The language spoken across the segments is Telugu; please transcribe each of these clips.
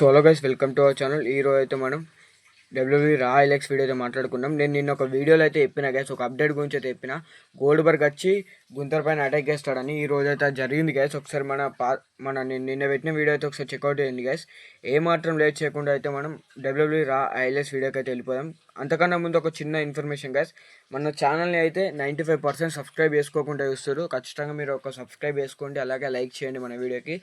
Solo guys welcome to our channel ఈ రోజు అయితే మనం డబ్ల్యూబీ రా ఎలక్స్ వీడియో అయితే మాట్లాడుకున్నాం నేను నిన్న ఒక వీడియోలో అయితే చెప్పిన గైస్ ఒక అప్డేట్ గురించి అయితే చెప్పిన. గోల్డ్ బర్గ్ వచ్చి గుంతర్ పైన అటాక్ చేస్తాడని ఈ రోజు అయితే జరిగింది గైస్ ఒకసారి మన పా మన నిన్న పెట్టిన వీడియో అయితే ఒకసారి చెక్అవుట్ చేయండి గైస్ ఏమాత్రం లేట్ చేయకుండా అయితే మనం డబ్ల్యూబ్ల్యూ రా ఐఎల్ఎస్ వీడియోకి అయితే వెళ్ళిపోదాం. అంతకన్నా ముందు ఒక చిన్న ఇన్ఫర్మేషన్ గైస్ మన ఛానల్ని అయితే నైంటీ ఫైవ్ పర్సెంట్ సబ్స్క్రైబ్ చేసుకోకుండా చూస్తారు ఖచ్చితంగా మీరు ఒక సబ్స్క్రైబ్ చేసుకోండి అలాగే లైక్ చేయండి మన వీడియోకి.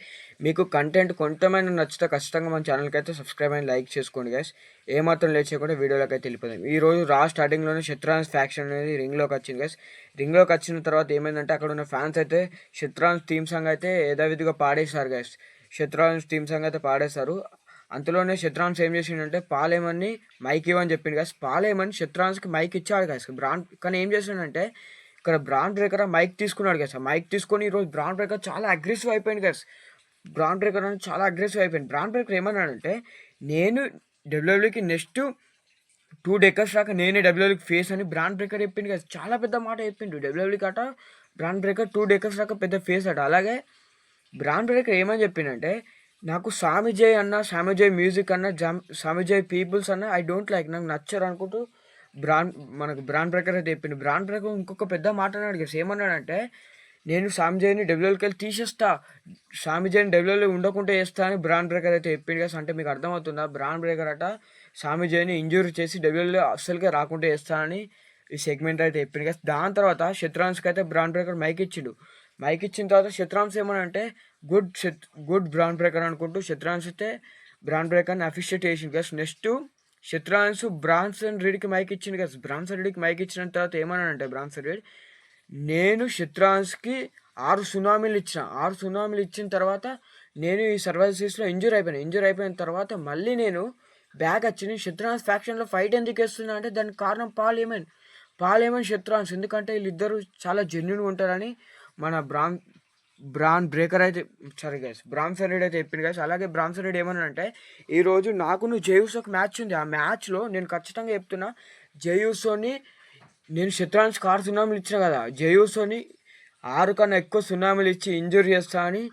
మీకు కంటెంట్ కొంతమైన నచ్చితే ఖచ్చితంగా మన ఛానల్కి అయితే సబ్స్క్రైబ్ అని లైక్ చేసుకోండి గైస్ ఏమాత్రం లేట్ చేయకుండా వీడియోలోకి అయితే వెళ్ళిపోదాం. ఈ రోజు రా స్టార్టింగ్లోనే శత్రాన్స్ ఫ్యాక్షన్ అనేది రింగ్లోకి వచ్చింది గైస్ రింగ్లోకి వచ్చిన తర్వాత ఏమైంది ఏమైందంటే అక్కడ ఉన్న ఫ్యాన్స్ అయితే శత్రాన్స్ థీమ్ సాంగ్ అయితే యథావిధిగా పాడేశారు గైస్ శత్రాన్స్ థీమ్ సాంగ్ అయితే పాడేశారు. అంతలోనే శత్రాన్స్ ఏం చేసిండంటే పాలేమని మైక్ ఇవ్వని చెప్పిండు గాస్ పాలేమని శత్రాన్స్కి మైక్ ఇచ్చాడు గాస్ బ్రాండ్ కానీ ఏం చేసిండంటే ఇక్కడ బ్రాండ్ బ్రేకర్ మైక్ తీసుకున్నాడు గైస్ మైక్ తీసుకొని ఈరోజు బ్రాండ్ బ్రేకర్ చాలా అగ్రెసివ్ అయిపోయింది గైస్ బ్రాండ్ బ్రేకర్ అని చాలా అగ్రెసివ్ అయిపోయింది బ్రాండ్ బ్రేకర్ ఏమన్నాడంటే నేను డబ్ల్యూడబ్ల్యూకి నెక్స్ట్ టూ డెకర్స్ రాక నేనే డబ్ల్యూడబ్ల్యూకి ఫేస్ అని బ్రాండ్ బ్రేకర్ చెప్పిండు కదా చాలా పెద్ద మాట చెప్పిండు డబ్ల్యూడబ్ల్యూకి అట. బ్రాండ్ బ్రేకర్ టూ డేకర్స్ దాకా పెద్ద ఫేస్ అట. అలాగే బ్రాండ్ బ్రేకర్ ఏమని చెప్పిందంటే నాకు సామిజయ్ అన్న సామిజయ్ మ్యూజిక్ అన్న జామ్ సామిజయ్ పీపుల్స్ అన్న ఐ డోంట్ లైక్ నాకు నచ్చరు అనుకుంటూ బ్రాండ్ మనకు బ్రాండ్ బ్రేకర్ అయితే చెప్పిండు బ్రాండ్ బ్రేకర్ ఇంకొక పెద్ద మాట అన్నాడు కదా ఏమన్నాడంటే నేను సామిజయ్ని డబ్ల్యూఎల్కి వెళ్ళి తీసేస్తా. సామిజయ్ని డబ్ల్యూఎల్ ఉండకుండా చేస్తా అని బ్రాండ్ బ్రేకర్ అయితే చెప్పిండు కదా. అంటే మీకు అర్థమవుతుందా? బ్రాండ్ బ్రేకర్ అట సామిజయ్ని ఇంజూరీ చేసి డబ్ల్యూఎల్ అస్సలుకే రాకుండా చేస్తా అని ఈ సెగ్మెంట్ అయితే చెప్పింది కదా. దాని తర్వాత శత్రాన్స్కి అయితే బ్రాండ్ బ్రేకర్ మైక్ ఇచ్చిండు. మైక్ ఇచ్చిన తర్వాత శత్రాన్స్ ఏమనంటే గుడ్ శత్ గుడ్ బ్రాండ్ బ్రేకర్ అనుకుంటూ శత్రాన్స్ అయితే బ్రాండ్ బ్రేకర్ని అఫిషియేట్ చేసింది కదా. నెక్స్ట్ శత్రాన్స్ బ్రాన్సన్ రీడ్కి మైక్ ఇచ్చింది కదా. బ్రాన్సన్ రెడ్డికి మైక్ ఇచ్చిన తర్వాత ఏమన్నానంటే బ్రాన్సన్ రెడ్డి నేను శత్రాన్స్కి ఆరు సునామీలు ఇచ్చిన. ఆరు సునామీలు ఇచ్చిన తర్వాత నేను ఈ సర్వైసెస్లో ఇంజూర్ అయిపోయాను. ఇంజూర్ అయిపోయిన తర్వాత మళ్ళీ నేను బ్యాక్ వచ్చి నేను ఫ్యాక్షన్లో ఫైట్ ఎందుకు వేస్తున్నా అంటే దానికి కారణం పాల్ ఏమన్ పాలేమన్ శత్రాన్స్ ఎందుకంటే వీళ్ళిద్దరూ చాలా జెన్యున్గా ఉంటారని మన బ్రాన్ బ్రాన్ బ్రేకర్ అయితే సరే గైస్ బ్రామ్సన్ రెడ్డి అయితే చెప్పింది గైస్ అలాగే బ్రామ్సన్ ఏమన్నా అంటే ఈరోజు నాకు నువ్వు జయూస్ ఒక మ్యాచ్ ఉంది. ఆ మ్యాచ్లో నేను ఖచ్చితంగా చెప్తున్నా జేయూసోని నేను శత్రాన్స్ కారు సున్నాములు ఇచ్చిన కదా జేయూసోని ఆరు కన్నా ఎక్కువ సున్నాములు ఇచ్చి ఇంజూరీ చేస్తా అని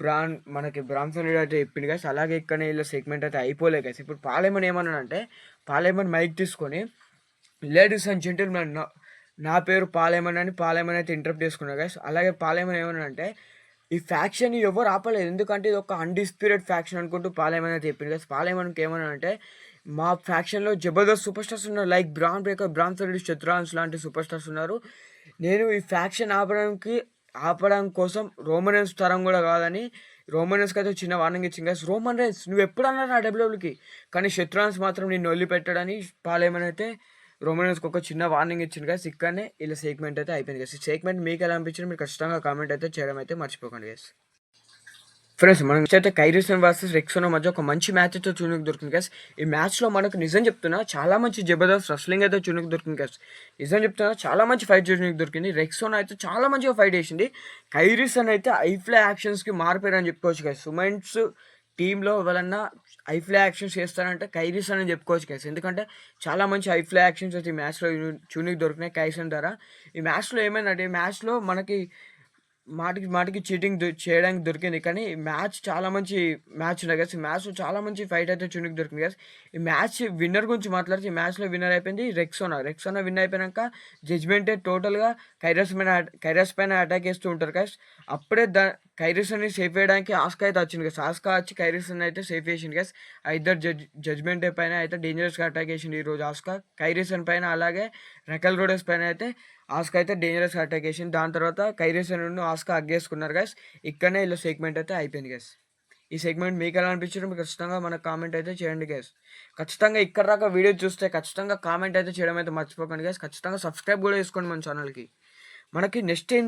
బ్రాన్ మనకి బ్రామ్సన్ రెడ్డి అయితే చెప్పింది గైస్ అలాగే ఇక్కడ వీళ్ళ సెగ్మెంట్ అయితే అయిపోలే గైస్ ఇప్పుడు పాలేమన్ ఏమన్నా అంటే పాలేమన్ మైక్ తీసుకొని లేడీస్ అండ్ జెంటిల్మెన్ నా నా పేరు పాలేమన్ అని పాలేమన్ అయితే ఇంటరప్ట్ చేసుకున్నా గైస్ అలాగే పాలేమన్ ఏమన్నాడంటే ఈ ఫ్యాక్షన్ ఎవరు ఆపలేదు. ఎందుకంటే ఇది ఒక అన్డిస్ప్యూటెడ్ ఫ్యాక్షన్ అనుకుంటూ పాలేమన్ అయితే చెప్పింది గైస్ పాలేమన్కి ఏమన్నా అంటే మా ఫ్యాక్షన్లో జబర్దస్త్ సూపర్ స్టార్స్ ఉన్నారు. లైక్ బ్రాన్ బ్రేకర్ బ్రాన్ రెడ్డి శత్రాన్స్ లాంటి సూపర్ స్టార్స్ ఉన్నారు. నేను ఈ ఫ్యాక్షన్ ఆపడానికి ఆపడం కోసం రోమన్ రైన్స్ తరం కూడా కాదని రోమన్ రైన్స్కి అయితే చిన్న వార్నింగ్ ఇచ్చింది గైస్ రోమన్ రైన్స్ నువ్వు ఎప్పుడు అన్నారు ఆ డబ్ల్యూకి కానీ శత్రాన్స్ మాత్రం నేను వదిలిపెట్టాడని పాలేమన్ అయితే రోమన్స్ ఒక చిన్న వార్నింగ్ ఇచ్చింది కదా సిక్కనే ఇలా సెగ్మెంట్ అయితే అయిపోయింది కదా సెగ్మెంట్ మీకు ఎలా అనిపించింది మీరు ఖచ్చితంగా కామెంట్ అయితే చేయడం అయితే మర్చిపోకండి గైస్ ఫ్రెండ్స్ మనం అయితే కైరిసన్ వర్సెస్ రెక్సోనో మధ్య ఒక మంచి మ్యాచ్ అయితే చూనికి దొరికింది గైస్ ఈ మ్యాచ్లో మనకు నిజం చెప్తున్నా చాలా మంచి జబర్దస్త్ రెస్లింగ్ అయితే చూనికి దొరికింది గైస్ నిజం చెప్తున్నా చాలా మంచి ఫైట్ చూనికి దొరికింది. రెక్సోనో అయితే చాలా మంచిగా ఫైట్ చేసింది. కైరిసన్ అయితే ఐఫ్లై యాక్షన్స్కి మారిపోయారని చెప్పుకోవచ్చు గైస్ సుమెంట్స్ టీంలో ఎవరన్నా ఐఫ్లై యాక్షన్స్ చేస్తారంటే కైరిస్ అని చెప్పుకోవచ్చు కైస్ ఎందుకంటే చాలా మంచి ఐఫ్లై యాక్షన్స్ అయితే ఈ మ్యాచ్లో చూనికి దొరికినాయి కైసన్ ద్వారా. ఈ మ్యాచ్లో ఏమైందంటే ఈ మ్యాచ్లో మనకి మాటికి మాటికి చీటింగ్ చేయడానికి దొరికింది. కానీ ఈ మ్యాచ్ చాలా మంచి మ్యాచ్ ఉన్నాయి కదా ఈ చాలా మంచి ఫైట్ అయితే చూడడానికి దొరికింది కదా ఈ మ్యాచ్ విన్నర్ గురించి మాట్లాడితే ఈ మ్యాచ్లో విన్నర్ అయిపోయింది రెక్సోనా రెక్సోనా విన్ అయిపోయాక జడ్జ్మెంటే టోటల్గా కైరస్ పైన కైరస్ పైన అటాక్ చేస్తూ ఉంటారు కదా అప్పుడే దా కైరిసన్ని సేఫ్ చేయడానికి ఆస్కా అయితే వచ్చింది కదా ఆస్కా వచ్చి కైరీసన్ అయితే సేఫ్ చేసింది కదా ఆ ఇద్దరు జడ్జ్ జడ్జ్మెంట్ పైన అయితే డేంజరస్గా అటాక్ చేసింది ఈరోజు ఆస్కా కైరీసన్ పైన అలాగే రకల్ రోడెస్ పైన అయితే ఆస్కా అయితే డేంజరస్ అటాక్ చేసింది దాని తర్వాత కైరేస్ నుండి ఆస్కా అగ్గేసుకున్నారు గైస్ ఇక్కడనే ఇలా సెగ్మెంట్ అయితే అయిపోయింది గైస్ ఈ సెగ్మెంట్ మీకు ఎలా అనిపించారు మీకు ఖచ్చితంగా మన కామెంట్ అయితే చేయండి గైస్ ఖచ్చితంగా ఇక్కడ దాకా వీడియో చూస్తే ఖచ్చితంగా కామెంట్ అయితే చేయడం అయితే మర్చిపోకండి గైస్ ఖచ్చితంగా సబ్స్క్రైబ్ కూడా చేసుకోండి మన ఛానల్కి మనకి నెక్స్ట్ ఏం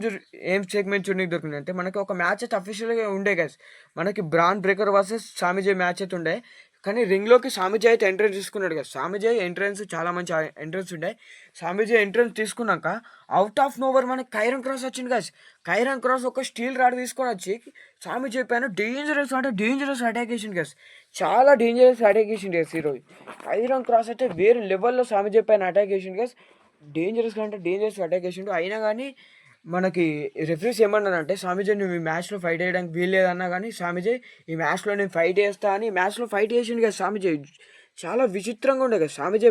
ఏం సెగ్మెంట్ చూడడానికి దొరికింది అంటే మనకి ఒక మ్యాచ్ అయితే అఫీషియల్గా ఉండే గైస్ మనకి Bron Breakker versus Sami Zayn match అయితే ఉండే. కానీ రింగ్లోకి స్వామిజీ అయితే ఎంట్రన్స్ తీసుకున్నాడు కదా. స్వామిజీ ఎంట్రన్స్ చాలా మంచి ఎంట్రన్స్ ఉండే. స్వామిజీ ఎంట్రన్స్ తీసుకున్నాక అవుట్ ఆఫ్ నోవర్ మనకి కైరన్ క్రాస్ వచ్చింది కదా కైరన్ క్రాస్ ఒక స్టీల్ రాడ్ తీసుకొని వచ్చి స్వామిజీ పైన డేంజరస్ అంటే డేంజరస్ అటాక్ చేసింది కదా చాలా డేంజరస్ అటాక్ చేసింది కదా ఈరోజు కైరన్ క్రాస్ అయితే వేరే లెవెల్లో స్వామిజీ పైన అటాక్ చేసింది కదా డేంజరస్గా అంటే డేంజరస్ అటాక్ చేసిండు. అయినా కానీ మనకి రెఫరీస్ ఏమన్నానంటే స్వామిజీ నువ్వు ఈ మ్యాచ్లో ఫైట్ చేయడానికి వీల్లేదన్నా కానీ స్వామిజీ ఈ మ్యాచ్లో నేను ఫైట్ చేస్తా అని మ్యాచ్లో ఫైట్ చేసిండు కదా స్వామిజీ. చాలా విచిత్రంగా ఉండే కదా స్వామిజీ.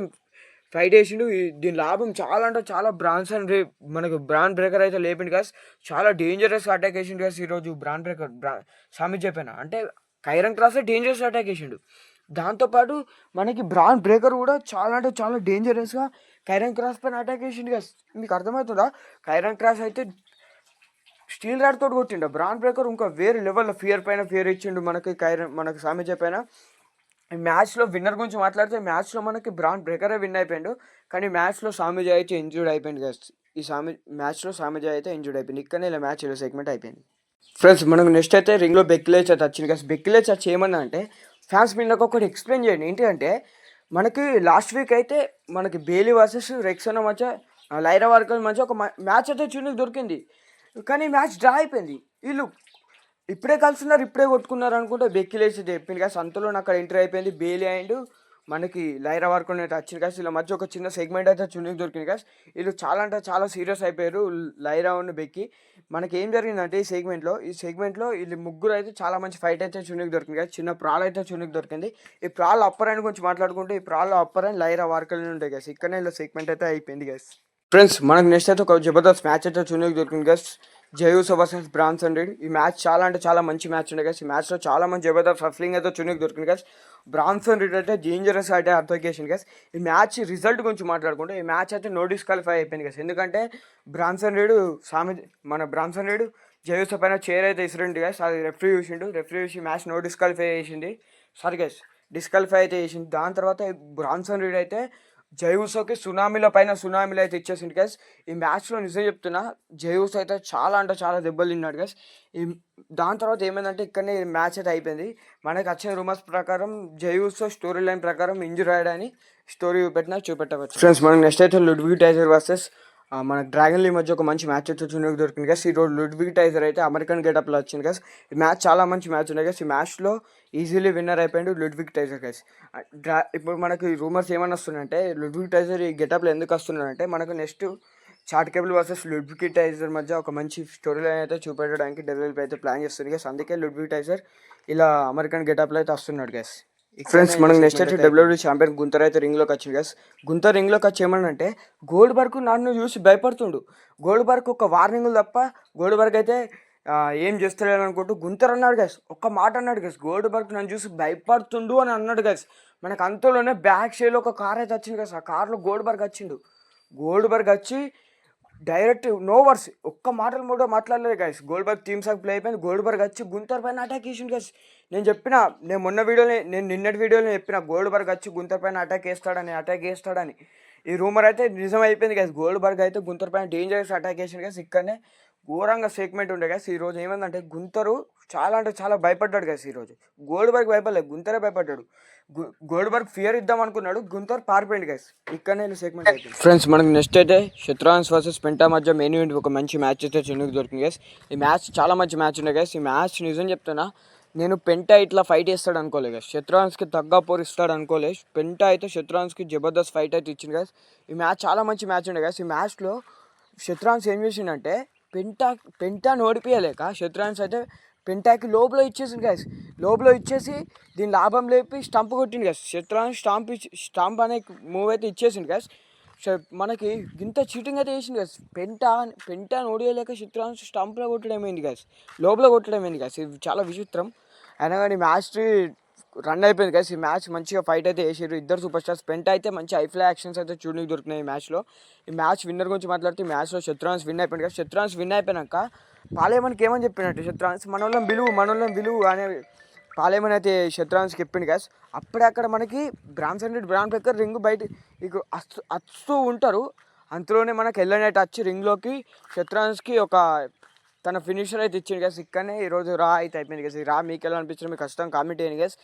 ఫైట్ చేసిండు. దీని లాభం చాలా అంటే చాలా బ్రాన్స్ అండ్ రే మనకు బ్రాండ్ బ్రేకర్ అయితే లేపిండు కదా. చాలా డేంజరస్గా అటాక్ వేసిండు కదా ఈరోజు బ్రాండ్ బ్రేకర్ బ్రా స్వామి చెప్పాను అంటే కైరన్ క్రాసే డేంజరస్ అటాక్ వేసిండు దాంతోపాటు మనకి బ్రాండ్ బ్రేకర్ కూడా చాలా అంటే చాలా డేంజరస్గా కైరన్ క్రాస్ పైన అటాక్ వేసిండు కదా మీకు అర్థమవుతుందా? కైరన్ క్రాస్ అయితే స్టీల్ రాడ్ తోటి కొట్టిండు. బ్రాండ్ బ్రేకర్ ఇంకా వేరే లెవెల్లో ఫియర్ పైన ఫియర్ ఇచ్చిండు మనకి కైరన్ మనకి సామిజ పైన. ఈ మ్యాచ్లో విన్నర్ గురించి మాట్లాడితే మ్యాచ్లో మనకి బ్రాండ్ బ్రేకరే విన్ అయిపోయిండు. కానీ మ్యాచ్లో సామిజ అయితే ఇంజూర్డ్ అయిపోయింది కదా ఈ సామి మ్యాచ్లో సామిజ అయితే ఇంజూర్డ్ అయిపోయింది ఇక్కడనే ఇలా మ్యాచ్ ఇలా సెగ్మెంట్ అయిపోయింది. ఫ్రెండ్స్ మనకు నెక్స్ట్ అయితే రింగ్లో బెక్కిలేచ్ అయితే వచ్చింది కదా బెక్కిలేచ్ వచ్చి ఏమన్నా అంటే ఫ్యాన్స్ మీద ఒకటి ఎక్స్ప్లెయిన్ చేయండి. ఏంటి అంటే మనకి లాస్ట్ వీక్ అయితే మనకి బేలీ వర్సెస్ రెక్సోనా మధ్య ఆ, లైరా వర్కర్ మధ్య ఒక మ్యాచ్ అయితే చూనికి దొరికింది. కానీ మ్యాచ్ డ్రా అయిపోయింది. వీళ్ళు ఇప్పుడే కలుస్తున్నారు ఇప్పుడే కొట్టుకున్నారు అనుకుంటే బెక్కిలేసి చెప్పింది కానీ సంతలో అక్కడ ఎంట్రీ అయిపోయింది బేలీ అండ్ మనకి లైరా వరకు వచ్చింది కాస్ వీళ్ళ మధ్య ఒక చిన్న సెగ్మెంట్ అయితే చునికి దొరికింది కాస్ వీళ్ళు చాలా అంటే చాలా సీరియస్ అయిపోయారు లైరా ఉన్న బెక్కి. మనకి ఏం జరిగిందంటే ఈ సెగ్మెంట్లో ఈ సెగ్మెంట్లో వీళ్ళు ముగ్గురు అయితే చాలా మంచి ఫైట్ అయితే చునికి దొరికింది కదా చిన్న ప్రాల్ అయితే చునికి దొరికింది. ఈ ప్రాల్ అప్పర్ అండ్ గురించి మాట్లాడుకుంటే ఈ ప్రాల్ అప్పర్ అండ్ లైరా వర్కలు ఉంటాయి కాస్ ఇక్కడనే ఇలా సెగ్మెంట్ అయితే అయిపోయింది కాస్ ఫ్రెండ్స్ మనకు నెక్స్ట్ అయితే ఒక జబర్దస్త్ మ్యాచ్ అయితే చూడడానికి దొరికింది కాస్ జయూస్ వర్సెస్ బ్రాన్స్ హండ్రెడ్ ఈ మ్యాచ్ చాలా అంటే చాలా మంచి మ్యాచ్ ఉండే గైస్ ఈ మ్యాచ్లో చాలా మంచి జబర్దస్త్ రఫ్లింగ్ అయితే చునికి దొరికింది గైస్ బ్రాన్స్ హండ్రెడ్ అయితే డేంజరస్ అయితే అర్థకేషన్ గైస్ ఈ మ్యాచ్ రిజల్ట్ గురించి మాట్లాడుకుంటే ఈ మ్యాచ్ అయితే నో డిస్క్వాలిఫై అయిపోయింది గైస్ ఎందుకంటే బ్రాన్స్ హండ్రెడ్ సామి మన బ్రాన్స్ హండ్రెడ్ జయూస్ పైన చైర్ అయితే ఇసిరండి గైస్ అది రెఫరీ చూసిండు. రెఫరీ చూసి మ్యాచ్ నో డిస్క్వాలిఫై చేసింది. సారీ గైస్ డిస్క్వాలిఫై అయితే చేసింది. దాని తర్వాత బ్రాన్సన్ రీడ్ అయితే జయూసోకి సునామీల పైన సునామీలు అయితే ఇచ్చేసింది గైస్ ఈ మ్యాచ్లో నిజం చెప్తున్నా జైవుస్ అయితే చాలా అంటే చాలా దెబ్బలు తిన్నాడు గైస్ ఈ దాని తర్వాత ఏమైందంటే ఇక్కడనే మ్యాచ్ అయితే అయిపోయింది. మనకి వచ్చిన రూమర్స్ ప్రకారం జయూసో స్టోరీ లైన్ ప్రకారం ఇంజురీ అయ్యాడని స్టోరీ చూపెట్టినా చూపెట్టవచ్చు. ఫ్రెండ్స్ మనకి నెక్స్ట్ అయితే లుడ్వి టైజర్ వర్సెస్ మన డ్రాగన్ లీ మధ్య ఒక మంచి మ్యాచ్ అయితే చూడడానికి దొరికింది కదా ఈ రోజు లుడ్విగ్ టైజర్ అయితే అమెరికన్ గెటప్లో వచ్చింది కదా ఈ మ్యాచ్ చాలా మంచి మ్యాచ్ ఉన్నాయి కదా ఈ మ్యాచ్లో ఈజీలీ విన్నర్ అయిపోయిండు లుడ్విగ్ టైజర్ గైస్ డ్రా ఇప్పుడు మనకి రూమర్స్ ఏమైనా వస్తున్నాయంటే లుడ్విగ్ టైజర్ ఈ గెటప్లో ఎందుకు వస్తున్నాడంటే మనకు next Chad Gable versus Ludwig Kaiser మధ్య ఒక మంచి స్టోరీ లైన్ అయితే చూపెట్టడానికి డెవలప్ అయితే ప్లాన్ చేస్తుంది గైస్ అందుకే లుడ్విగ్ టైజర్ ఇలా అమెరికన్ గెటప్లో అయితే వస్తున్నాడు గైస్ ఫ్రెండ్స్ మనకు నెక్స్ట్ అయితే డబ్ల్యూడబ్ల్యూ ఛాంపియన్ గుంతర్ అయితే రింగ్లోకి వచ్చింది గైస్ గుంతర్ రింగ్లోకి వచ్చి ఏమనంటే గోల్డ్ బర్గ్ నన్ను చూసి భయపడుతుండు. గోల్డ్ బర్గ్ ఒక వార్నింగ్ తప్ప గోల్డ్ బర్గ్ అయితే ఏం చేస్తలేడు అనుకుంటూ గుంతర్ అన్నాడు గైస్ ఒక్క మాట అన్నాడు గైస్ గోల్డ్ బర్గ్ నన్ను చూసి భయపడుతుండు అని అన్నాడు గైస్ మనకు అంతలోనే బ్యాక్ షేలో ఒక కార్ అయితే వచ్చింది గైస్ ఆ కార్లో గోల్డ్ బర్గ్ వచ్చిండు. గోల్డ్ బర్గ్ వచ్చి డైరెక్ట్ నో వర్స్. ఒక్క మాటలు మూడో మాట్లాడలేదు గైస్ గోల్డ్ బర్గ్ టీమ్ సాగ్ ప్లే అయిపోయింది. గోల్డ్ బర్గ్ వచ్చి గుంతర్ పైన అటాక్ చేసిండు గైస్ నేను చెప్పిన నేను మొన్న వీడియోలో నేను నిన్నటి వీడియోలో చెప్పిన గోల్డ్బర్గ్ వచ్చి గుంతర్ పైన అటాక్ వేస్తాడని అటాక్ వేస్తాడని ఈ రూమర్ అయితే నిజం అయిపోయింది గైస్ గోల్డ్ బర్గ్ అయితే గుంతర్ పైన డేంజరస్ అటాక్ చేసిండు గైస్ ఇక్కడనే ఘోరంగా సెగ్మెంట్ ఉండే గైస్ ఈ రోజు ఏమైందంటే గుంతరు చాలా అంటే చాలా భయపడ్డాడు గైస్ ఈరోజు రోజు గోల్డ్ బర్గ్ భయపడలేదు గుంతరే భయపడ్డాడు. గు- గోల్డ్ బర్గ్ ఫియర్ ఇద్దాం అనుకున్నాడు. గుంతర్ పారిపోయింది గైస్ ఇక్కడనే సెగ్మెంట్ అయితే ఫ్రెండ్స్ మనకి నెక్స్ట్ అయితే శత్రాన్స్ వర్సెస్ పెంటా మధ్య మెయిన్ ఈవెంట్ ఒక మంచి మ్యాచ్ అయితే చెన్నుకు దొరికింది గైస్ ఈ మ్యాచ్ చాలా మంచి మ్యాచ్ ఉండే గైస్ ఈ మ్యాచ్ నిజం చెప్తున్నా నేను పెంటా ఇట్లా ఫైట్ చేస్తాడు అనుకోలే గైస్ శత్రాన్స్కి తగ్గ పోరు ఇస్తాడు అనుకోలే పెంటా అయితే శత్రాన్స్కి జబర్దస్త్ ఫైట్ అయితే ఇచ్చింది గైస్ ఈ మ్యాచ్ చాలా మంచి మ్యాచ్ ఉండే గైస్ ఈ మ్యాచ్లో శత్రాన్స్ ఏం చేసిండంటే పెంటా పెంటాను ఓడిపియలేక శత్రాన్స్ అయితే పెంటాకి లోపల ఇచ్చేసింది గ్యాస్ లోపల ఇచ్చేసి దీని లాభం లేపి స్టంప్ కొట్టింది గ్యాస్ శత్రాన్ని స్టాంప్ ఇచ్చి స్టాంప్ అనే మూవ్ అయితే ఇచ్చేసింది గ్యాస్ మనకి ఇంత చీటింగ్ అయితే చేసింది గ్యాస్ పెంటా పెంటాను ఓడియలేక చిత్రాన్ని స్టంప్లో కొట్టడం ఏంది గ్యాస్ లోపల కొట్టడం ఏంది గ్యాస్ ఇది చాలా విచిత్రం. అయినా కానీ మ్యాచ్ రన్ అయిపోయింది కదా ఈ మ్యాచ్ మంచిగా ఫైట్ అయితే వేసారు ఇద్దరు సూపర్ స్టార్స్ పెంట అయితే మంచి ఐఫ్లై యాక్షన్స్ అయితే చూడడానికి దొరికినాయి ఈ మ్యాచ్లో ఈ మ్యాచ్ విన్నర్ గురించి మాట్లాడితే ఈ మ్యాచ్లో శత్రాన్స్ విన్ అయిపోయింది కదా శత్రాన్స్ విన్ అయిపోయినాక పాలేమన్కి ఏమని చెప్పినట్టు? శత్రాన్స్ మనోళ్ళం విలువ మనోళ్ళం విలువ అనే పాలేమన్ అయితే శత్రాన్స్కి చెప్పింది గ్యాస్ అప్పుడే అక్కడ మనకి Bron's hundred Bron Breakker ring బయట ఇక అస్తూ వస్తూ ఉంటారు. అంతలోనే మనకి ఎల్లనైట్ వచ్చి రింగ్లోకి శత్రాన్స్కి ఒక తన ఫినిషర్ అయితే ఇచ్చింది గైస్ ఇక్కడనే ఈరోజు రా అయితే అయిపోయింది గైస్ రా మీకు ఎలా అనిపించింది మీకు ఖచ్చితంగా కామెంట్ చేయండి గైస్